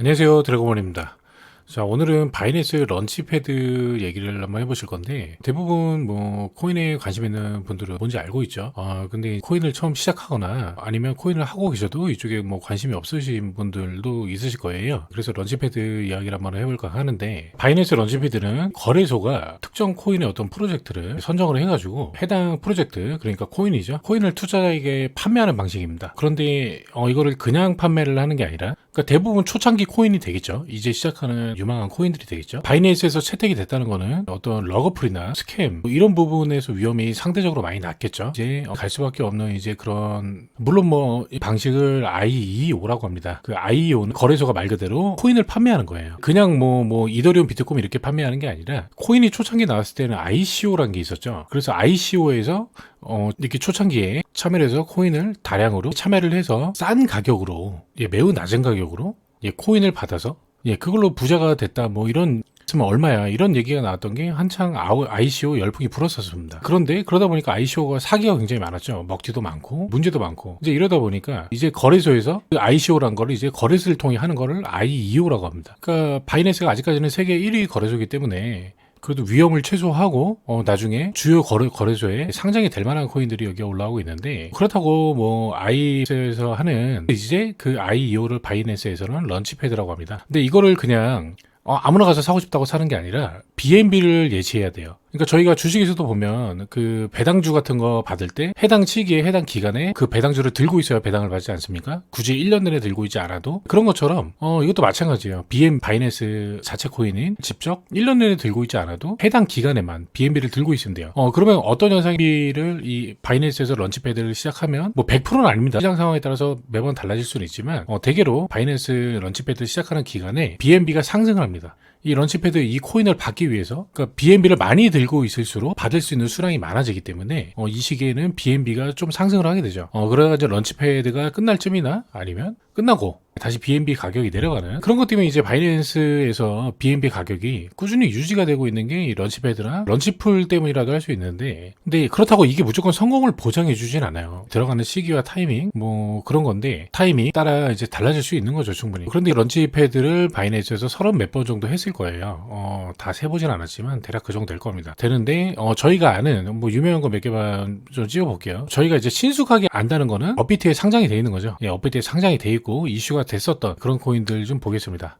안녕하세요 드래곤원입니다. 자 오늘은 바이낸스 런치패드 얘기를 한번 해보실 건데 대부분 뭐 코인에 관심 있는 분들은 뭔지 알고 있죠? 아 근데 코인을 처음 시작하거나 아니면 코인을 하고 계셔도 이쪽에 뭐 관심이 없으신 분들도 있으실 거예요. 그래서 런치패드 이야기를 한번 해볼까 하는데 바이낸스 런치패드는 거래소가 특정 코인의 어떤 프로젝트를 선정을 해가지고 해당 프로젝트 그러니까 코인이죠. 코인을 투자자에게 판매하는 방식입니다. 그런데 어, 이거를 그냥 판매를 하는 게 아니라 그러니까 대부분 초창기 코인이 되겠죠. 이제 시작하는 유망한 코인들이 되겠죠. 바이낸스에서 채택이 됐다는 거는 어떤 러거풀이나 스캠 뭐 이런 부분에서 위험이 상대적으로 많이 낮겠죠. 이제 갈 수밖에 없는 이제 그런 물론 뭐이 방식을 IEO라고 합니다. 그 IEO는 거래소가 말 그대로 코인을 판매하는 거예요. 그냥 뭐뭐 이더리움, 비트코인 이렇게 판매하는 게 아니라 코인이 초창기 나왔을 때는 ICO라는 게 있었죠. 그래서 ICO에서 어, 이렇게 초창기에 참여를 해서 코인을 다량으로 참여를 해서 싼 가격으로, 예, 매우 낮은 가격으로, 예, 코인을 받아서, 예, 그걸로 부자가 됐다, 뭐 이런, 있으면 얼마야, 이런 얘기가 나왔던 게 한창 ICO 열풍이 불었었습니다. 그런데 그러다 보니까 ICO가 사기가 굉장히 많았죠. 먹튀도 많고, 문제도 많고. 이제 이러다 보니까 이제 거래소에서 그 ICO란 거를 이제 거래소를 통해 하는 거를 IEO라고 합니다. 그러니까 바이낸스가 아직까지는 세계 1위 거래소이기 때문에 그래도 위험을 최소화하고 어, 나중에 주요 거래, 거래소에 상장이 될 만한 코인들이 여기에 올라오고 있는데 그렇다고 뭐 아이에서 하는 이제 그 IEO를 바이낸스에서는 런치패드라고 합니다. 근데 이거를 그냥 어, 아무나 가서 사고 싶다고 사는 게 아니라 BNB를 예치해야 돼요. 그러니까 저희가 주식에서도 보면 그 배당주 같은 거 받을 때 해당 시기에 해당 기간에 그 배당주를 들고 있어야 배당을 받지 않습니까? 굳이 1년 내내 들고 있지 않아도 그런 것처럼 어 이것도 마찬가지예요. BN 바이낸스 자체 코인인 직접 1년 내내 들고 있지 않아도 해당 기간에만 BNB를 들고 있으면 돼요. 어 그러면 어떤 현상비를 이 바이낸스에서 런치패드를 시작하면 뭐 100%는 아닙니다. 시장 상황에 따라서 매번 달라질 수는 있지만 어 대개로 바이낸스 런치패드 시작하는 기간에 BNB가 상승을 합니다. 이 런치패드 이 코인을 받기 위해서 그러니까 BNB를 많이 들고 있을수록 받을 수 있는 수량이 많아지기 때문에 어, 이 시기에는 BNB가 좀 상승을 하게 되죠. 어, 그래가지고 런치패드가 끝날 쯤이나 아니면 끝나고 다시 BNB 가격이 내려가는 그런 것 때문에 이제 바이낸스에서 BNB 가격이 꾸준히 유지가 되고 있는 게이 런치패드나 런치풀 때문이라도 할 수 있는데 근데 그렇다고 이게 무조건 성공을 보장해 주진 않아요. 들어가는 시기와 타이밍 뭐 그런 건데 타이밍 따라 이제 달라질 수 있는 거죠 충분히. 그런데 이 런치패드를 바이낸스에서 서른 몇 번 정도 했을 거예요. 어, 다 세보진 않았지만 대략 그 정도 될 겁니다. 되는데 어, 저희가 아는 뭐 유명한 거 몇 개만 좀 찍어볼게요. 저희가 이제 친숙하게 안다는 거는 업비트에 상장이 돼 있는 거죠. 예, 업비트에 상장이 돼 있고 이슈가 됐었던 그런 코인들 좀 보겠습니다.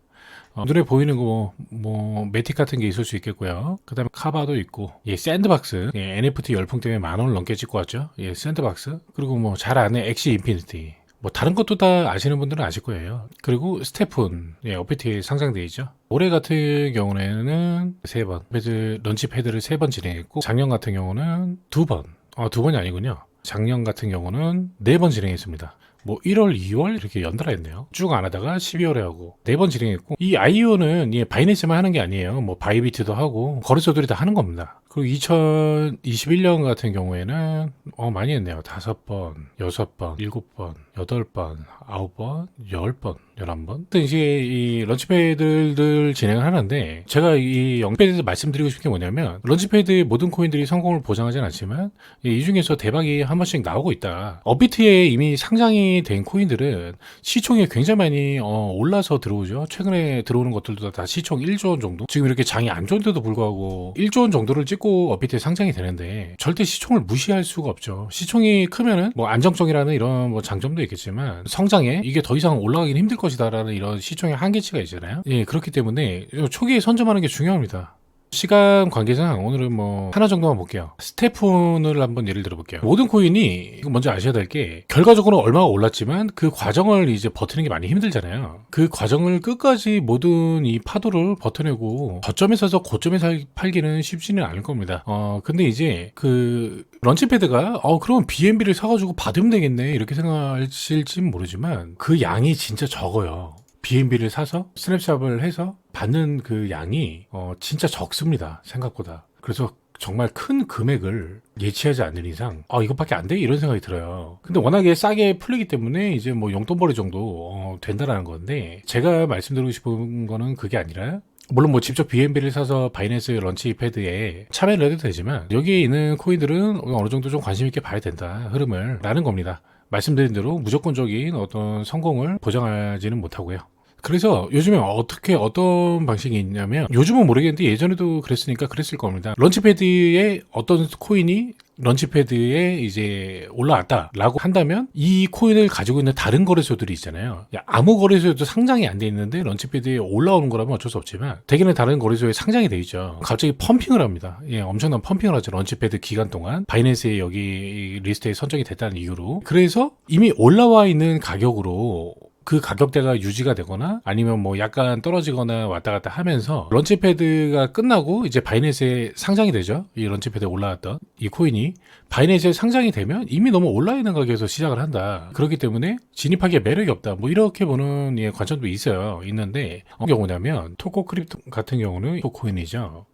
어, 눈에 보이는 거 뭐, 뭐 매틱 같은 게 있을 수 있겠고요. 그 다음에 카바도 있고, 예, 샌드박스, 예, NFT 열풍 때문에 만 원을 넘게 찍고 왔죠. 예, 샌드박스. 그리고 뭐 잘 아는 엑시 인피니티. 뭐 다른 것도 다 아시는 분들은 아실 거예요. 그리고 스테픈, 예, 어피트에 상장돼 있죠. 올해 같은 경우에는 세 번, 패드 런치 패드를 세 번 진행했고, 작년 같은 경우는 두 번, 아, 두 번이 아니군요. 작년 같은 경우는 네 번 진행했습니다. 뭐 1월, 2월 이렇게 연달아 했네요. 쭉 안 하다가 12월에 하고 네 번 진행했고 이 IO는 예, 바이낸스만 하는 게 아니에요. 뭐 바이비트도 하고 거래소들이 다 하는 겁니다. 그리고 2021년 같은 경우에는 어 많이 했네요. 다섯 번, 여섯 번, 일곱 번, 여덟 번, 아홉 번, 열 번, 열한 번. 또 이제 이 런치패드들 진행을 하는데 제가 이 영패드에서 말씀드리고 싶은 게 뭐냐면 런치패드의 모든 코인들이 성공을 보장하진 않지만 이 중에서 대박이 한 번씩 나오고 있다. 업비트에 이미 상장이 된 코인들은 시총이 굉장히 많이 어, 올라서 들어오죠. 최근에 들어오는 것들도 다 시총 1조 원 정도. 지금 이렇게 장이 안 좋은데도 불구하고 1조 원 정도를 찍고 업비트에 상장이 되는데 절대 시총을 무시할 수가 없죠. 시총이 크면은 뭐 안정적이라는 이런 뭐 장점도 있겠지만 성장에 이게 더 이상 올라가기는 힘들 것이다라는 이런 시총의 한계치가 있잖아요. 예, 그렇기 때문에 초기에 선점하는 게 중요합니다. 시간 관계상 오늘은 뭐 하나 정도만 볼게요. 스테픈을 한번 예를 들어 볼게요. 모든 코인이 이거 먼저 아셔야 될 게 결과적으로 얼마가 올랐지만 그 과정을 이제 버티는 게 많이 힘들잖아요. 그 과정을 끝까지 모든 이 파도를 버텨내고 저점에 서서 고점에 살, 팔기는 쉽지는 않을 겁니다. 어 근데 이제 그 런치패드가 어 그럼 BNB를 사가지고 받으면 되겠네 이렇게 생각하실지 모르지만 그 양이 진짜 적어요. BNB를 사서 스냅샵을 해서 받는 그 양이 어, 진짜 적습니다. 생각보다. 그래서 정말 큰 금액을 예치하지 않는 이상 아 이것밖에 안 돼? 이런 생각이 들어요. 근데 워낙에 싸게 풀리기 때문에 이제 뭐 용돈벌이 정도 어, 된다라는 건데 제가 말씀드리고 싶은 거는 그게 아니라 물론 뭐 직접 BNB를 사서 바이낸스 런치 패드에 참여를 해도 되지만 여기에 있는 코인들은 어느 정도 좀 관심 있게 봐야 된다 흐름을 라는 겁니다. 말씀드린 대로 무조건적인 어떤 성공을 보장하지는 못하고요. 그래서 요즘에 어떻게 어떤 방식이 있냐면 요즘은 모르겠는데 예전에도 그랬으니까 그랬을 겁니다. 런치패드에 어떤 코인이 런치패드에 이제 올라왔다라고 한다면 이 코인을 가지고 있는 다른 거래소들이 있잖아요. 야, 아무 거래소에도 상장이 안 돼 있는데 런치패드에 올라오는 거라면 어쩔 수 없지만 대개는 다른 거래소에 상장이 돼 있죠. 갑자기 펌핑을 합니다. 예, 엄청난 펌핑을 하죠. 런치패드 기간 동안 바이낸스에 여기 리스트에 선정이 됐다는 이유로 그래서 이미 올라와 있는 가격으로 그 가격대가 유지가 되거나 아니면 뭐 약간 떨어지거나 왔다 갔다 하면서 런치패드가 끝나고 이제 바이낸스에 상장이 되죠. 이 런치패드에 올라왔던 이 코인이 바이낸스에 상장이 되면 이미 너무 올라 있는 가격에서 시작을 한다. 그렇기 때문에 진입하기에 매력이 없다. 뭐 이렇게 보는 예, 관점도 있어요. 있는데 어떤 경우냐면 토코 크립토 같은 경우는 토코인이죠.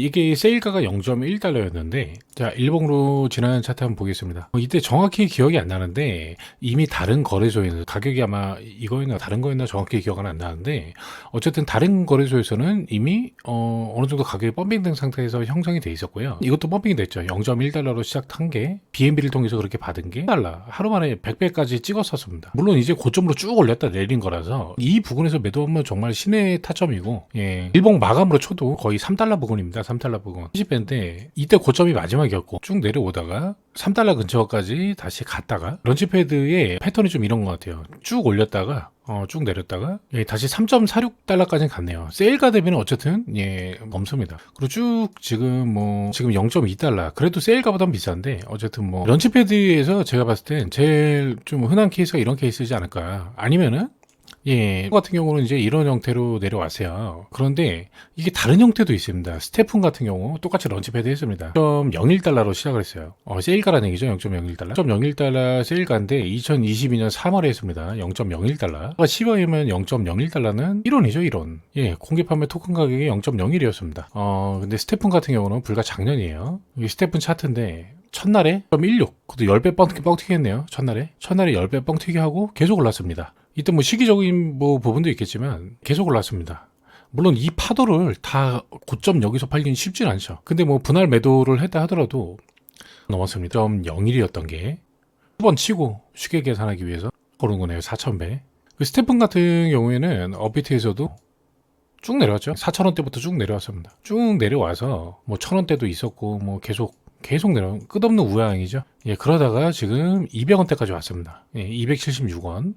이게 세일가가 0.1달러였는데 자 일봉으로 지난 차트 한번 보겠습니다. 어, 이때 정확히 기억이 안 나는데 이미 다른 거래소에서 가격이 아마 이거였나 다른 거였나 정확히 기억은 안 나는데 어쨌든 다른 거래소에서는 이미 어, 어느 정도 가격이 펌핑된 상태에서 형성이 돼 있었고요. 이것도 펌핑이 됐죠. 0.1달러로 시작한 게 BNB를 통해서 그렇게 받은 게 달러. 하루 만에 100배까지 찍었었습니다. 물론 이제 고점으로 쭉 올렸다 내린 거라서 이 부분에서 매도하면 정말 신의 타점이고 예, 일봉 마감으로 쳐도 거의 3달러 부근입니다 3달러 부근 30배인데 이때 고점이 마지막이었고 쭉 내려오다가 3달러 근처까지 다시 갔다가 런치패드의 패턴이 좀 이런 것 같아요 쭉 올렸다가 어, 쭉 내렸다가 예, 다시 3.46달러까지 갔네요. 세일가 대비는 어쨌든 예 멈춥니다. 그리고 쭉 지금 뭐 지금 0.2달러 그래도 세일가보다는 비싼데 어쨌든 뭐 런치패드에서 제가 봤을 땐 제일 좀 흔한 케이스가 이런 케이스지 않을까 아니면은 예, 같은 경우는 이제 이런 형태로 내려왔어요. 그런데 이게 다른 형태도 있습니다. 스테픈 같은 경우 똑같이 런치패드 했습니다. 0.01달러로 시작을 했어요. 어, 세일가라는 얘기죠. 0.01달러. 0.01달러 세일가인데 2022년 3월에 했습니다. 0.01달러. 10월이면 0.01달러는 1원이죠, 1원. 예, 공개 판매 토큰 가격이 0.01이었습니다. 어, 근데 스테픈 같은 경우는 불과 작년이에요. 이게 스테픈 차트인데 첫날에 0.16, 그것도 10배 뻥튀기, 뻥튀기 했네요. 첫날에. 첫날에 10배 뻥튀기 하고 계속 올랐습니다. 이때 뭐 시기적인 뭐 부분도 있겠지만 계속 올랐습니다. 물론 이 파도를 다 고점 여기서 팔기는 쉽진 않죠. 근데 뭐 분할 매도를 했다 하더라도 넘었습니다. 0.01이었던 게 두 번 치고 쉽게 계산하기 위해서 그런 거네요. 4,000배. 그 스테픈 같은 경우에는 업비트에서도 쭉 내려왔죠. 4,000원대부터 쭉 내려왔습니다. 쭉 내려와서 뭐 1,000원대도 있었고 뭐 계속 계속 내려 끝없는 우양이죠. 예, 그러다가 지금 200원대까지 왔습니다. 예, 276원.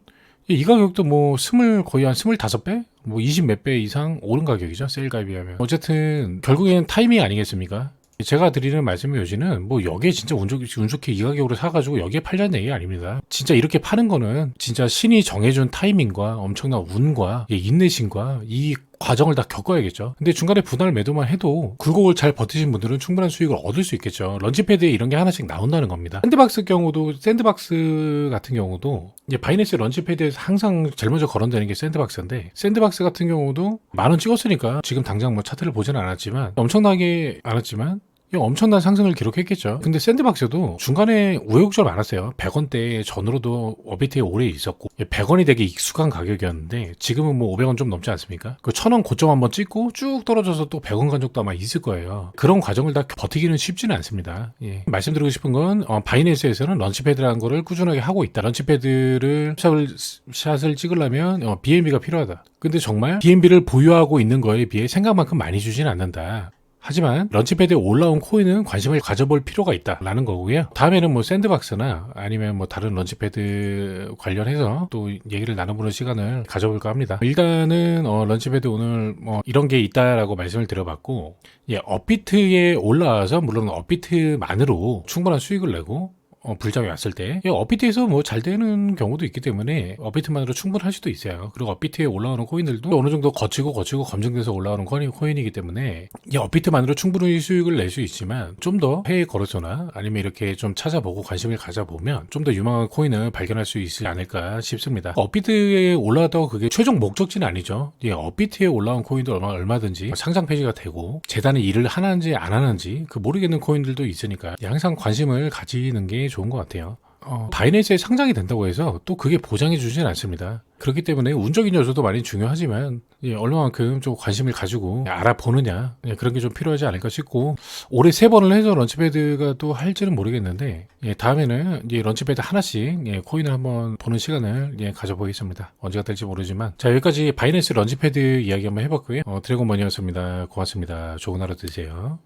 예, 이 가격도 뭐 스물 거의 한 스물다섯 배, 뭐 이십 몇 배 이상 오른 가격이죠 세일가에 비하면. 어쨌든 결국에는 타이밍 아니겠습니까? 제가 드리는 말씀의 요지는 뭐 여기에 진짜 운 좋게, 운 좋게 이 가격으로 사가지고 여기에 팔자는 얘기 아닙니다. 진짜 이렇게 파는 거는 진짜 신이 정해준 타이밍과 엄청난 운과 예, 인내심과 이 과정을 다 겪어야겠죠. 근데 중간에 분할 매도만 해도 굴곡을 잘 버티신 분들은 충분한 수익을 얻을 수 있겠죠. 런치패드에 이런 게 하나씩 나온다는 겁니다. 샌드박스 경우도 샌드박스 같은 경우도 이제 바이낸스 런치패드에서 항상 제일 먼저 거론되는 게 샌드박스인데 샌드박스 같은 경우도 만 원 찍었으니까 지금 당장 뭐 차트를 보지는 않았지만 엄청나게 않았지만 엄청난 상승을 기록했겠죠. 근데 샌드박스도 중간에 우여곡절 많았어요. 100원대 전으로도 어비트에 오래 있었고 100원이 되게 익숙한 가격이었는데 지금은 뭐 500원 좀 넘지 않습니까? 그 1000원 고점 한번 찍고 쭉 떨어져서 또 100원 간 적도 아마 있을 거예요. 그런 과정을 다 버티기는 쉽지는 않습니다. 예. 말씀드리고 싶은 건 어, 바이낸스에서는 런치패드라는 거를 꾸준하게 하고 있다. 런치패드를 샷을, 샷을 찍으려면 어, BNB가 필요하다. 근데 정말 BNB를 보유하고 있는 거에 비해 생각만큼 많이 주진 않는다. 하지만 런치패드에 올라온 코인은 관심을 가져볼 필요가 있다라는 거고요. 다음에는 뭐 샌드박스나 아니면 뭐 다른 런치패드 관련해서 또 얘기를 나눠보는 시간을 가져볼까 합니다. 일단은 어, 런치패드 오늘 뭐 이런 게 있다라고 말씀을 드려봤고, 예, 업비트에 올라와서 물론 업비트만으로 충분한 수익을 내고 어, 불장이 왔을 때 예, 업비트에서 뭐 잘 되는 경우도 있기 때문에 업비트만으로 충분할 수도 있어요. 그리고 업비트에 올라오는 코인들도 어느 정도 거치고 거치고 검증돼서 올라오는 코인, 코인이기 때문에 이 업비트만으로 충분히 수익을 낼 수 있지만 좀 더 해외 거래소나 아니면 이렇게 좀 찾아보고 관심을 가져보면 좀 더 유망한 코인을 발견할 수 있지 않을까 싶습니다. 업비트에 올라왔다고 그게 최종 목적지는 아니죠. 예, 업비트에 올라온 코인도 얼마, 얼마든지 상장 폐지가 되고 재단이 일을 하는지 안 하는지 그 모르겠는 코인들도 있으니까 예, 항상 관심을 가지는 게 좋은 것 같아요. 어, 바이낸스에 상장이 된다고 해서 또 그게 보장해 주진 않습니다. 그렇기 때문에 운적인 요소도 많이 중요하지만 예, 얼마만큼 좀 관심을 가지고 알아보느냐 예, 그런 게 좀 필요하지 않을까 싶고 올해 세 번을 해서 런치패드가 또 할지는 모르겠는데 예, 다음에는 이제 런치패드 하나씩 예, 코인을 한번 보는 시간을 예, 가져보겠습니다. 언제가 될지 모르지만 자 여기까지 바이낸스 런치패드 이야기 한번 해봤고요. 어, 드래곤머니였습니다. 고맙습니다. 좋은 하루 되세요.